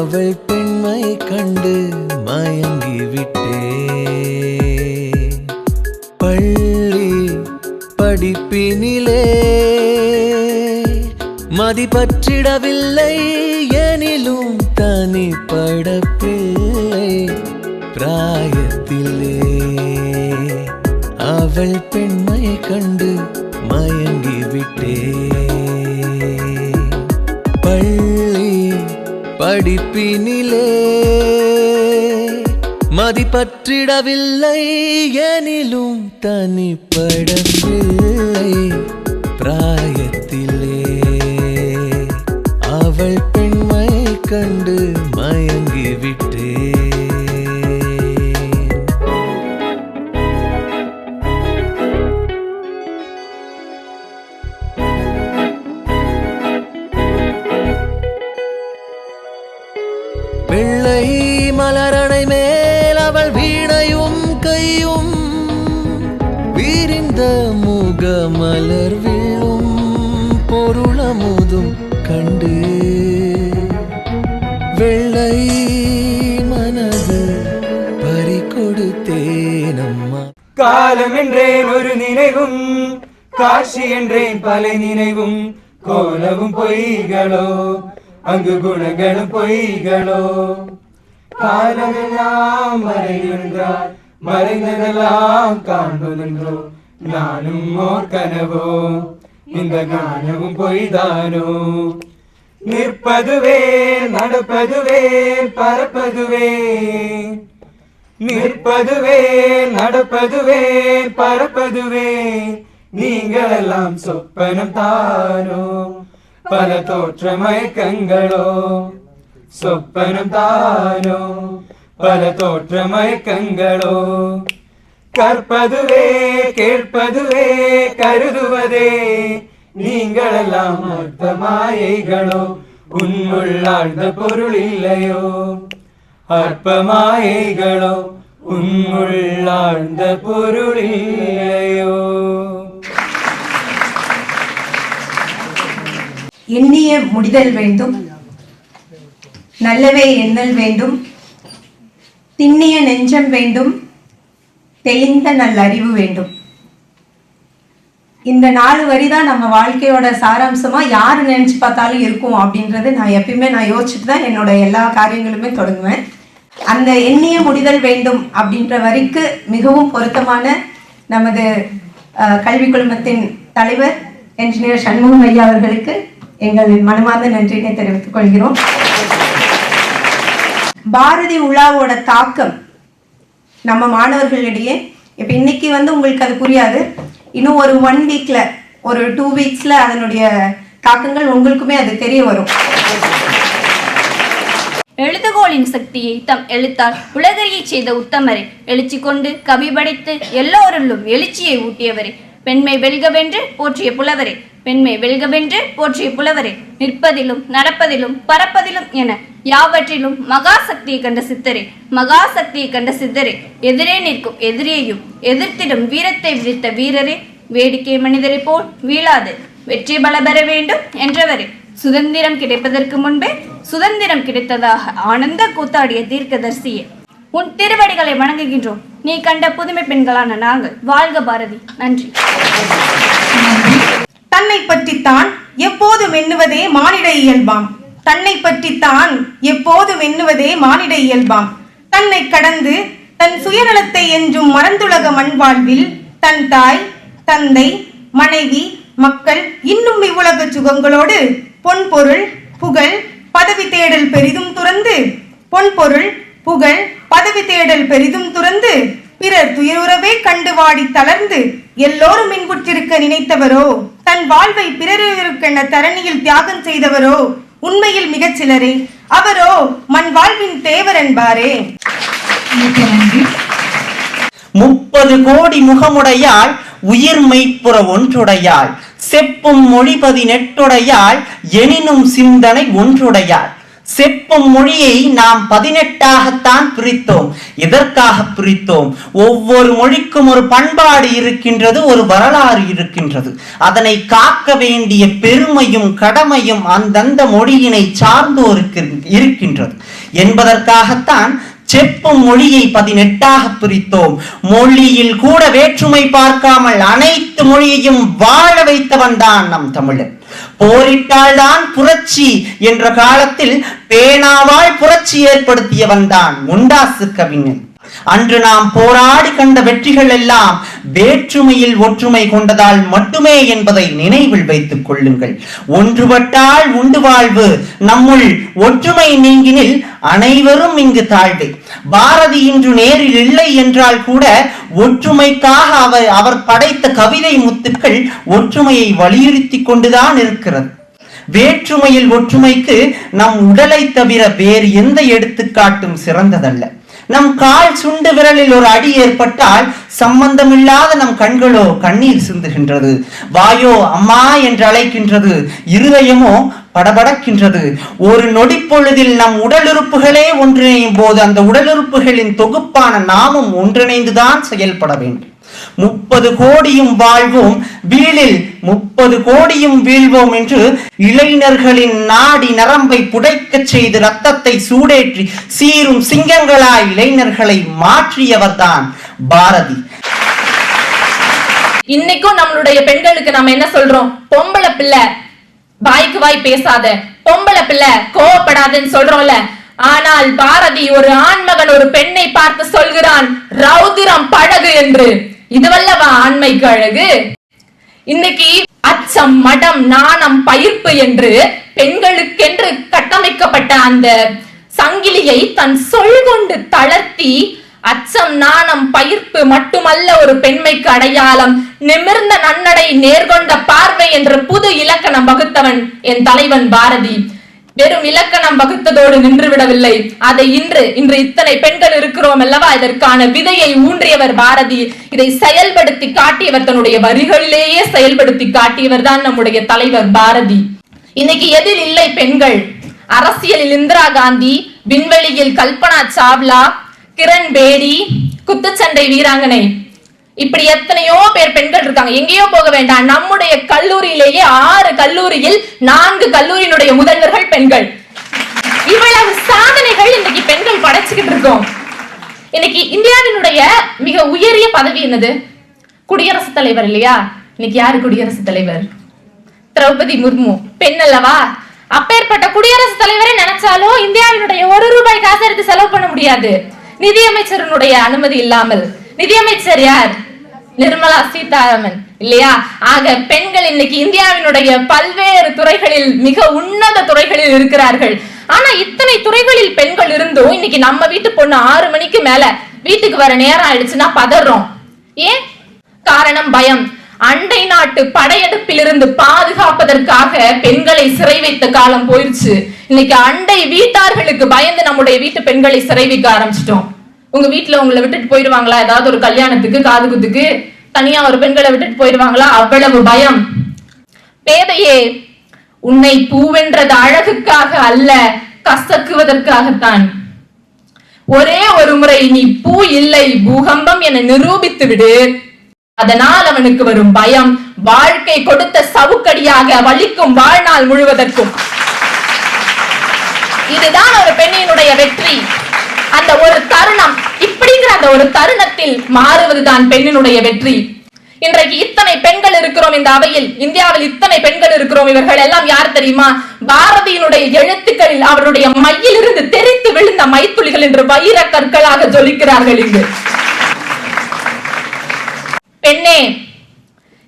அவள் பெண்மை கண்டு மயங்கி விட்டே பள்ளி படிப்பினிலே மதிப்பற்றிடவில்லை. படிப்பினிலே மதிப்பற்றிடவில்லை எனிலும் தனிப்படவில்லை. அவள் வீணையும் கையும் விரிந்த முகமலர் விழும் பொருளமுதும் கண்டு. வெள்ளை மனது பறி கொடுத்தேனம்மா காலம் என்றேன் ஒரு நினைவும் காட்சி என்றேன் பல நினைவும். கோலவும் பொய்களோ அங்கு குணங்களும் பொய்களோ. காலமெல்லாம் மறைகின்றார் மறைந்ததெல்லாம் காண்பதென்றோ நானும் ஓர் கனவோ இந்த கானவும் பொய்தானோ நிற்பதுவே நடப்பதுவே பரப்பதுவே நிற்பதுவே நடப்பதுவே பரப்பதுவே நீங்களெல்லாம் சொப்பனம் தானோ பல தோற்ற மயக்கங்களோ சொப்பனம் தானோ பல தோற்ற மயக்கங்களோ கற்பதுவே கேட்பதுவே கருதுவதே நீங்களெல்லாம் அர்த்த மாயைகளோ உன்னுள்ளாழ்ந்த பொருள் இல்லையோ அற்பமாயைகளோ உன்முள்ளாழ்ந்த பொருள் இல்லையோ எண்ணிய முடிதல் வேண்டும். நல்லவே எண்ணல் வேண்டும். திண்ணிய நெஞ்சம் வேண்டும். தெளிந்த நல்லறிவு வேண்டும். இந்த நாலு வரி தான் நம்ம வாழ்க்கையோட சாராம்சமா யார் நினைச்சு பார்த்தாலும் இருக்கும் அப்படின்றது நான் எப்பயுமே நான் யோசிச்சுட்டு தான் என்னோட எல்லா காரியங்களுமே தொடங்குவேன். அந்த எண்ணிய முடிதல் வேண்டும் அப்படின்ற வரிக்கு மிகவும் பொருத்தமான நமது கல்வி கல்விக் குழுமத்தின் தலைவர் என்ஜினியர் சண்முகம் ஐயா அவர்களுக்கு எங்கள் மனமார்ந்த நன்றியினை தெரிவித்துக் கொள்கிறோம். பாரதி உலாவோட தாக்கம் நம்ம மாணவர்களிடையே. இப்போ இன்னைக்கு வந்து உங்களுக்கு அது புரியாது. இன்னும் ஒரு ஒன் வீக்ல ஒரு டூ வீக்ஸ்ல அதனுடைய தாக்கங்கள் உங்களுக்குமே அது தெரிய வரும். எழுதுகோளின் சக்தியை தம் எழுத்தால் உலகறியை செய்த உத்தமரே எழுச்சி கொண்டு கவி படைத்து எல்லோருள்ளும் எழுச்சியை ஊட்டியவரே. பெண்மை வெல்கவென்று போற்றிய புலவரே பெண்மை வெல்கவென்று போற்றிய புலவரே நிற்பதிலும் நடப்பதிலும் பறப்பதிலும் என யாவற்றிலும் மகாசக்தியை கண்ட சித்தரே மகாசக்தியை கண்ட சித்தரே எதிரே நிற்கும் எதிரியையும் எதிர்த்திடும் வீரத்தை விழித்த வீரரே வேடிக்கை மனிதரை போல் வீழாது வெற்றி பல பெற வேண்டும் என்றவரே. சுதந்திரம் கிடைப்பதற்கு முன்பே சுதந்திரம் கிடைத்ததாக ஆனந்த கூத்தாடிய தீர்க்கதர்சியே உன் திருவடிகளை வணங்குகின்றோம். நீ கண்ட புதுமை பெண்களான நாங்கள். வாழ்க பாரதி. நன்றி. தன்னை பற்றித்தான் எப்போதும் எண்ணுவதே மானிட இயல்பாம். தன்னை பற்றித்தான் எப்போதும் எண்ணுவதே மானிட இயல்பாம். தன்னை கடந்து தன் சுயநலத்தை என்றும் மறந்துலக மண்வாழ்வில் தன் தாய் தந்தை மனைவி மக்கள் இன்னும் இவ்வுலக சுகங்களோடு பொன்பொருள் புகழ் பதவி தேடல் பெரிதும் துறந்து பொன்பொருள் புகழ் பதவி தேடல் பெரிதும் துறந்து பிறர் துயருறவே கண்டு வாடி தளர்ந்து எல்லோரும் இன்புற்றிருக்க நினைத்தவரோ? தன் வாழ்வை பிறருக்கென தரணியில் தியாகம் செய்தவரோ? உண்மையில் மிகச் சிலரே. அவரோ மண் வாழ்வின் தேவர் என்பாரே. முப்பது கோடி முகமுடையாள் உயிர் மெய்ப்புற ஒன்றுடையாள். செப்பும் மொழி பதினெட்டுடையாள் எனினும் சிந்தனை ஒன்றுடையாள். செப்பும் மொழியை நாம் பதினெட்டாகத்தான் பிரித்தோம். எதற்காக பிரித்தோம்? ஒவ்வொரு மொழிக்கும் ஒரு பண்பாடு இருக்கின்றது ஒரு வரலாறு இருக்கின்றது. அதனை காக்க வேண்டிய பெருமையும் கடமையும் அந்தந்த மொழியினை சார்ந்தோருக்கு இருக்கின்றது. என்பதற்காகத்தான் செப்பும் மொழியை பதினெட்டாக பிரித்தோம். மொழியில் கூட வேற்றுமை பார்க்காமல் அனைத்து மொழியையும் வாழ வைத்தவன் தான் நம் தமிழன். போரிட்டால்தான் புரட்சி என்ற காலத்தில் பேனாவால் புரட்சி ஏற்படுத்தியவன் தான் முண்டாசு கவிஞன். அன்று நாம் போராடி கண்ட வெற்றிகள் எல்லாம் வேற்றுமையில் ஒற்றுமை கொண்டதால் மட்டுமே என்பதை நினைவில் வைத்துக் கொள்ளுங்கள். ஒன்றுபட்டால் உண்டு வாழ்வு நம்முள் ஒற்றுமை நீங்கினில் அனைவரும் இங்கு தாழ்வு. பாரதி இன்று நேரில் இல்லை என்றால் கூட ஒற்றுமைக்காக அவர் அவர் படைத்த கவிதை முத்துக்கள் ஒற்றுமையை வலியுறுத்தி கொண்டுதான் இருக்கிறது. வேற்றுமையில் ஒற்றுமைக்கு நம் உடலை தவிர வேறு எந்த எடுத்துக்காட்டும் சிறந்ததல்ல. நம் கால் சுண்டு விரலில் ஒரு அடி ஏற்பட்டால் சம்பந்தமில்லாத நம் கண்களோ கண்ணீர் சிந்துகின்றது. வாயோ அம்மா என்று அழைக்கின்றது. இருதயமோ படபடக்கின்றது. ஒரு நொடி பொழுதில் நம் உடல் உறுப்புகளே ஒன்றிணையும் போது அந்த உடல் உறுப்புகளின் தொகுப்பான நாமும் ஒன்றிணைந்துதான் செயல்பட வேண்டும். முப்பது கோடியும் வாழ்வும் வீழில் முப்பது கோடியும் வீழ்வோம் என்று இளைஞர்களின் நாடி நரம்பை புடைக்கச் செய்து ரத்தத்தை சூடேற்றி சீரும் சிங்கங்களாய் இளைஞர்களை மாற்றியவர்தான் பாரதி. இன்னைக்கும் நம்மளுடைய பெண்களுக்கு நம்ம என்ன சொல்றோம்? பொம்பளை பிள்ளை வாய்க்கு வாய் பேசாத. பொம்பளை பிள்ளை கோவப்படாதுன்னு சொல்றோம்ல. ஆனால் பாரதி ஒரு ஆண்மகன் ஒரு பெண்ணை பார்த்து சொல்கிறான் ரௌதிரம் பழகு என்று. இதுவல்லவா ஆண்மைக்கு அழகு இன்னைக்கு அச்சம் மடம் நாணம் பயிர்ப்பு என்று பெண்களுக்கென்று கட்டமைக்கப்பட்ட அந்த சங்கிலியை தன் சொல் கொண்டு தளர்த்தி அச்சம் நாணம் பயிர்ப்பு மட்டுமல்ல ஒரு பெண்மைக்கு அடையாளம் நிமிர்ந்த நன்னடை நேர்கொண்ட பார்வை என்ற புது இலக்கணம் வகுத்தவன் என் தலைவன் பாரதி. வெறும் இலக்கணம் வகுத்ததோடு நின்று விடவில்லை அதை இன்று இன்று இத்தனை பெண்கள் இருக்கிறோம் அல்லவா? இதற்கான விதையை ஊன்றியவர் பாரதி. இதை செயல்படுத்தி காட்டியவர் தன்னுடைய வரிகளிலேயே செயல்படுத்தி காட்டியவர் தான் நம்முடைய தலைவர் பாரதி. இன்னைக்கு எதில் இல்லை பெண்கள்? அரசியலில் இந்திரா காந்தி விண்வெளியில் கல்பனா சாவ்லா கிரண் பேடி குத்துச்சண்டை வீராங்கனை. இப்படி எத்தனையோ பேர் பெண்கள் இருக்காங்க. எங்கேயோ போக வேண்டாம். நம்முடைய கல்லூரியிலேயே ஆறு கல்லூரியில் நான்கு கல்லூரியினுடைய முதல்வர்கள் பெண்கள். இவ்வளவு சாதனைகள் இன்னைக்கு பெண்கள் படைச்சுக்கிட்டு இருக்கோம். இன்னைக்கு இந்தியாவினுடைய மிக உயரிய பதவி என்னது? குடியரசுத் தலைவர் இல்லையா? இன்னைக்கு யாரு குடியரசுத் தலைவர்? திரௌபதி முர்மு. பெண் அல்லவா? அப்பேற்பட்ட குடியரசுத் தலைவரை நினைச்சாலும் இந்தியாவினுடைய ஒரு ரூபாய் காசு எடுத்து செலவு பண்ண முடியாது. நிதியமைச்சரனுடைய அனுமதி இல்லாமல். நிதியமைச்சர் யார்? நிர்மலா சீதாராமன் இல்லையா? ஆக பெண்கள் இன்னைக்கு இந்தியாவினுடைய பல்வேறு துறைகளில் மிக உன்னத துறைகளில் இருக்கிறார்கள். ஆனா இத்தனை துறைகளில் பெண்கள் இருந்தும் இன்னைக்கு நம்ம வீட்டு பொண்ணு ஆறு மணிக்கு மேல வீட்டுக்கு வர நேரம் ஆயிடுச்சுன்னா பதறோம். ஏன்? காரணம் பயம். அண்டை நாட்டு படையெடுப்பிலிருந்து பாதுகாப்பதற்காக பெண்களை சிறை வைத்த காலம் போயிருச்சு. இன்னைக்கு அண்டை வீட்டார்களுக்கு பயந்து நம்முடைய வீட்டு பெண்களை சிறை வைக்க ஆரம்பிச்சிட்டோம். உங்க வீட்டுல உங்களை விட்டுட்டு போயிடுவாங்களா? ஏதாவது ஒரு கல்யாணத்துக்கு காது குத்துக்கு தனியா ஒரு பெண்களை விட்டுட்டு போயிடுவாங்களா? அவ்வளவு பயம். பேதையே உன்னை பூவென்றது அழகுக்காக அல்ல கசக்குவதற்காகத்தான். ஒரே ஒரு முறை நீ பூ இல்லை பூகம்பம் என நிரூபித்து விடு. அதனால் அவனுக்கு வரும் பயம். வாழ்க்கை கொடுத்த சவுக்கடியாக வலிக்கும் வாழ்நாள் முழுவதற்கும். இதுதான் ஒரு பெண்ணினுடைய வெற்றி. அந்த ஒரு தருணம் இப்படிங்கிற அந்த ஒரு தருணத்தில் மாறுவதுதான் பெண்ணினுடைய வெற்றி. இன்றைக்கு இத்தனை பெண்கள் இருக்கிறோம் இந்த அவையில். இந்தியாவில் இத்தனை பெண்கள் இருக்கிறோம் இவர்கள் எல்லாம் யார் தெரியுமா? பாரதியினுடைய எழுத்துக்களில் அவருடைய மையில் இருந்து தெரித்து விழுந்த மைத்துளிகள் என்று வைர கற்களாக ஜொலிக்கிறார்கள் இங்கு. பெண்ணே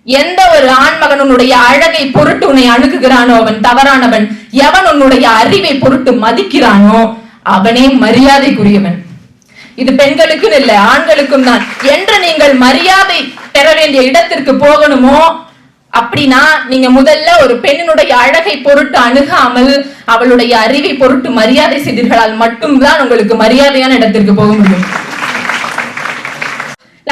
எந்த ஒரு ஆண்மகன் உன்னுடைய அழகை பொருட்டு உன்னை அணுகுகிறானோ அவன் தவறானவன் எவன் உன்னுடைய அறிவை பொருட்டு மதிக்கிறானோ அவனே மரியாதைக்குரியவன். இது பெண்களுக்கும் இல்லை ஆண்களுக்கும் தான். என்று நீங்கள் மரியாதை பெற வேண்டிய இடத்திற்கு போகணுமோ? அப்படின்னா நீங்க முதல்ல ஒரு பெண்ணினுடைய அழகை பொருட்டு அணுகாமல் அவளுடைய அறிவை பொருட்டு மரியாதை செய்தீர்களால் மட்டும்தான் உங்களுக்கு மரியாதையான இடத்திற்கு போக முடியும்.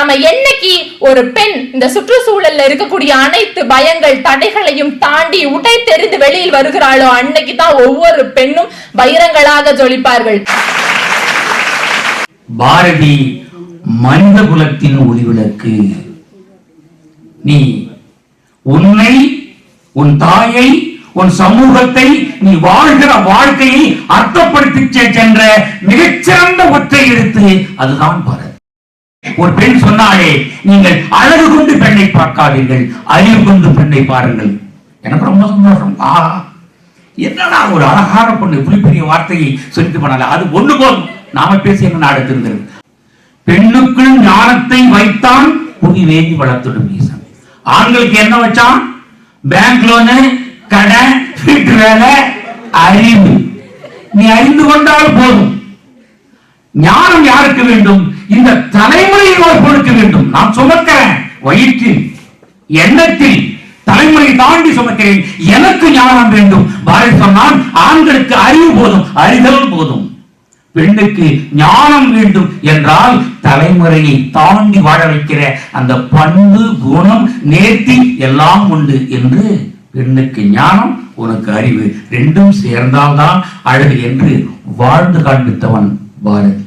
நம்ம என்னைக்கு ஒரு பெண் இந்த சுற்றுச்சூழல்ல இருக்கக்கூடிய அனைத்து பயங்கள் தடைகளையும் தாண்டி உடை தெரிந்து வெளியில் வருகிறாளோ அன்னைக்கு தான் ஒவ்வொரு பெண்ணும் பைரங்களாக ஜொலிப்பார்கள். பாரதி மனித குலத்தின் ஒளிவிளக்கு நீ உன்னை உன் தாயை உன் சமூகத்தை நீ வாழ்கிற வாழ்க்கையை அர்த்தப்படுத்தி சென்ற மிகச்சிறந்த ஒற்றை எழுத்து அதுதான் பாரதி. ஒரு பெண் சொன்னாலே நீங்கள் அழகு கொண்டு பெண்ணை பார்க்காதீர்கள் அறிவு கொண்டு பெண்ணை பாருங்கள். எனக்கு ரொம்ப சந்தோஷம். ஆ என்னடா ஒரு அழகான பொண்ணு இப்படி பெரிய வார்த்தையை சொல்லிட்டு போனால அது ஒண்ணு போதும். நாம பேசி என்ன நாடு திருந்தது பெண்ணுக்குள் ஞானத்தை வைத்தான் புவி வேண்டி வளர்த்துடும் ஈசன். ஆண்களுக்கு என்ன வச்சான்? பேங்க் லோனு கடை வீட்டு வேலை அறிவு. நீ அறிந்து கொண்டால் போதும். ஞானம் யாருக்கு வேண்டும்? இந்த தலைமுறையை ஒரு கொடுக்க வேண்டும். நான் சுமக்கிறேன். வயிற்றில் எண்ணத்தில் தலைமுறை தாண்டி சுமக்கிறேன். எனக்கு ஞானம் வேண்டும். பாரதி சொன்னால் ஆண்களுக்கு அறிவு போதும் அறிதல் போதும். பெண்ணுக்கு ஞானம் வேண்டும் என்றால் தலைமுறையை தாண்டி வாழ வைக்கிற அந்த பண்பு குணம் நேர்த்தி எல்லாம் உண்டு என்று பெண்ணுக்கு ஞானம் உனக்கு அறிவு. ரெண்டும் சேர்ந்தால்தான் அழகு என்று வாழ்ந்து காண்பித்தவன் பாரதி.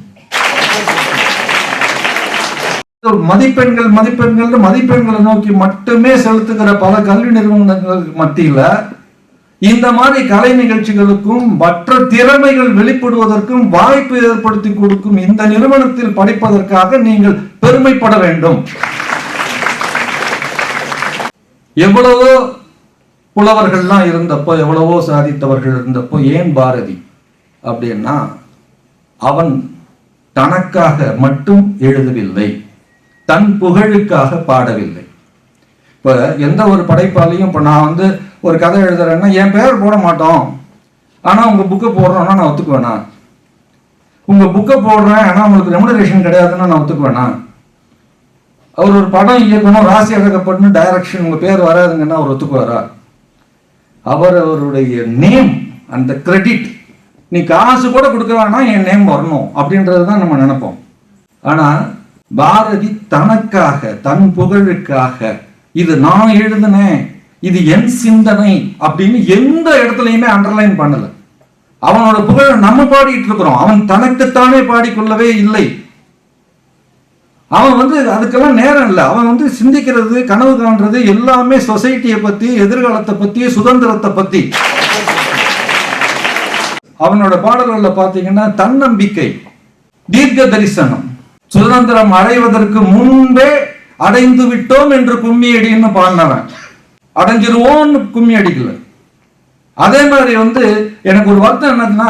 மதிப்பெண்கள் மதிப்பெண்கள் மதிப்பெண்களை நோக்கி மட்டுமே செலுத்துகிற பல கல்வி நிறுவனங்களுக்கு மத்தியில இந்த மாதிரி கலை நிகழ்ச்சிகளுக்கும் மற்ற திறமைகள் வெளிப்படுவதற்கும் வாய்ப்பு ஏற்படுத்தி கொடுக்கும் இந்த நிறுவனத்தில் படிப்பதற்காக நீங்கள் பெருமைப்பட வேண்டும். எவ்வளவோ புலவர்கள்லாம் இருந்தப்போ எவ்வளவோ சாதித்தவர்கள் இருந்தப்போ ஏன் பாரதி அப்படின்னா அவன் தனக்காக மட்டும் எழுதவில்லை. தன் புகழுக்காக பாடவில்லை. இப்போ எந்த ஒரு படைப்பாலையும் இப்போ நான் வந்து ஒரு கதை எழுதுறேன்னா என் பேர் போட மாட்டோம். ஆனால் உங்கள் புக்கை போடுறோன்னா நான் ஒத்துக்குவேண்ணா உங்கள் புக்கை போடுறேன் ஆனால் உங்களுக்கு ரெமுனரேஷன் கிடையாதுன்னா நான் ஒத்துக்குவேண்ணா அவர் ஒரு படம் இயக்கணும் ராசி அழகப்பட்டு டைரக்ஷன் உங்கள் பேர் வராதுங்கன்னா அவர் ஒத்துக்குவாரா? அவர் அவருடைய நேம் அந்த கிரெடிட் நீ காசு கூட கொடுக்க வேணாம் என் நேம் வரணும் அப்படின்றது தான் நம்ம நினைப்போம். ஆனால் பாரதி தனக்காக தன் புகழுக்காக இது நான் எழுதினேன் இது என் சிந்தனை அப்படின்னு எந்த இடத்துலையுமே அண்டர்லைன் பண்ணல. அவனோட புகழ நம்ம பாடிட்டு இருக்கிறோம். அவன் தனக்குத்தானே பாடிக்கொள்ளவே இல்லை. அவன் வந்து அதுக்கெல்லாம் நேரம் இல்லை. அவன் வந்து சிந்திக்கிறது கனவு காண்றது எல்லாமே சொசைட்டியை பத்தி எதிர்காலத்தை பத்தி சுதந்திரத்தை பத்தி. அவனோட பாடல்கள்ல பார்த்தீங்கன்னா தன்னம்பிக்கை தீர்க்க தரிசனம் சுதந்திரம் அடைவதற்கு முன்பே அடைந்து விட்டோம் என்று கும்மி அடின்னு பாடினவன். அடைஞ்சிருவோம்னு கும்மி அடிக்கல அதே மாதிரி வந்து எனக்கு ஒரு வருத்தம் என்னதுன்னா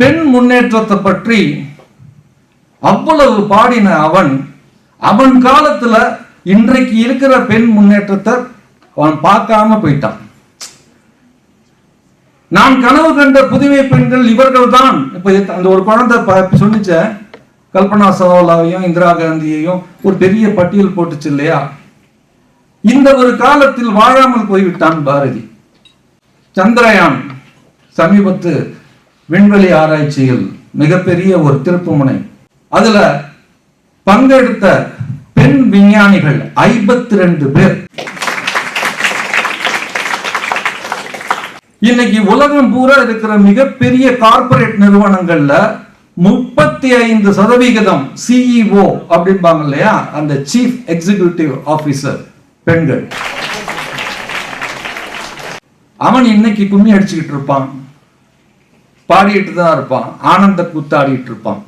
பெண் முன்னேற்றத்தை பற்றி அவ்வளவு பாடின அவன் அவன் காலத்துல இன்றைக்கு இருக்கிற பெண் முன்னேற்றத்தை அவன் பார்க்காம போயிட்டான். நான் கனவு கண்ட புதுமை பெண்கள் இவர்கள் தான் இப்ப அந்த ஒரு குழந்தை சொல்லிச்சேன் கல்பனா சவாலாவையும் இந்திரா காந்தியையும் ஒரு பெரிய பட்டியல் போட்டுச்சு இல்லையா? இந்த ஒரு காலத்தில் வாழாமல் போய்விட்டான் பாரதி. சந்திரயான் சமீபத்து விண்வெளி ஆராய்ச்சியில் மிகப்பெரிய ஒரு திருப்புமுனை அதுல பங்கெடுத்த பெண் விஞ்ஞானிகள் ஐம்பத்தி ரெண்டு பேர். இன்னைக்கு உலகம் பூரா இருக்கிற மிகப்பெரிய கார்ப்பரேட் நிறுவனங்கள்ல முப்பத்தி ஐந்து சதவிகிதம் சிஇஓ அப்படிம்பாங்க இல்லையா? அந்த சீஃப் எக்ஸிகியூட்டிவ் ஆபீசர் பெண்கள். அவன் இன்னைக்கு கும்மி அடிச்சுக்கிட்டு இருப்பான்? பாடிட்டு தான் இருப்பான். ஆனந்த கூத்தாடிட்டு இருப்பான்.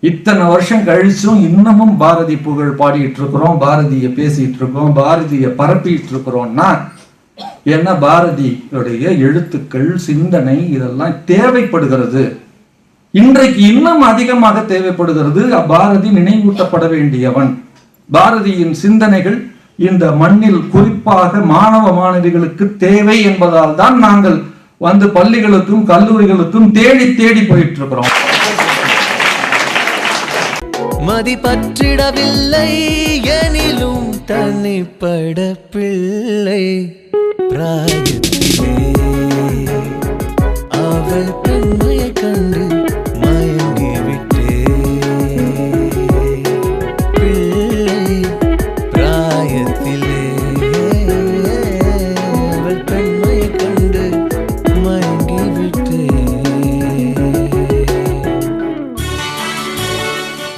இத்தனை வருஷம் கழிச்சும் இன்னமும் பாரதி புகழ் பாடிட்டு இருக்கிறோம். பாரதிய பேசிட்டு இருக்கோம். பாரதிய பரப்பிட்டு இருக்கிறோம்னா என்ன பாரதியுடைய எழுத்துக்கள் சிந்தனை இதெல்லாம் தேவைப்படுகிறது. இன்றைக்கு இன்னும் அதிகமாக தேவைப்படுகிறது பாரதி நினைவூட்டப்பட வேண்டியவன். பாரதியின் சிந்தனைகள் இந்த மண்ணில் குறிப்பாக மாணவ மாணவிகளுக்கு தேவை என்பதால் தான் நாங்கள் வந்து பள்ளிகளுக்கும் கல்லூரிகளுக்கும் தேடி தேடி போயிட்டு இருக்கிறோம் மதிப்பற்றிடவில்லை எனிலும் தனிப்பட பிள்ளை பிராயத்திலே அவள் பெண்மையை கண்டு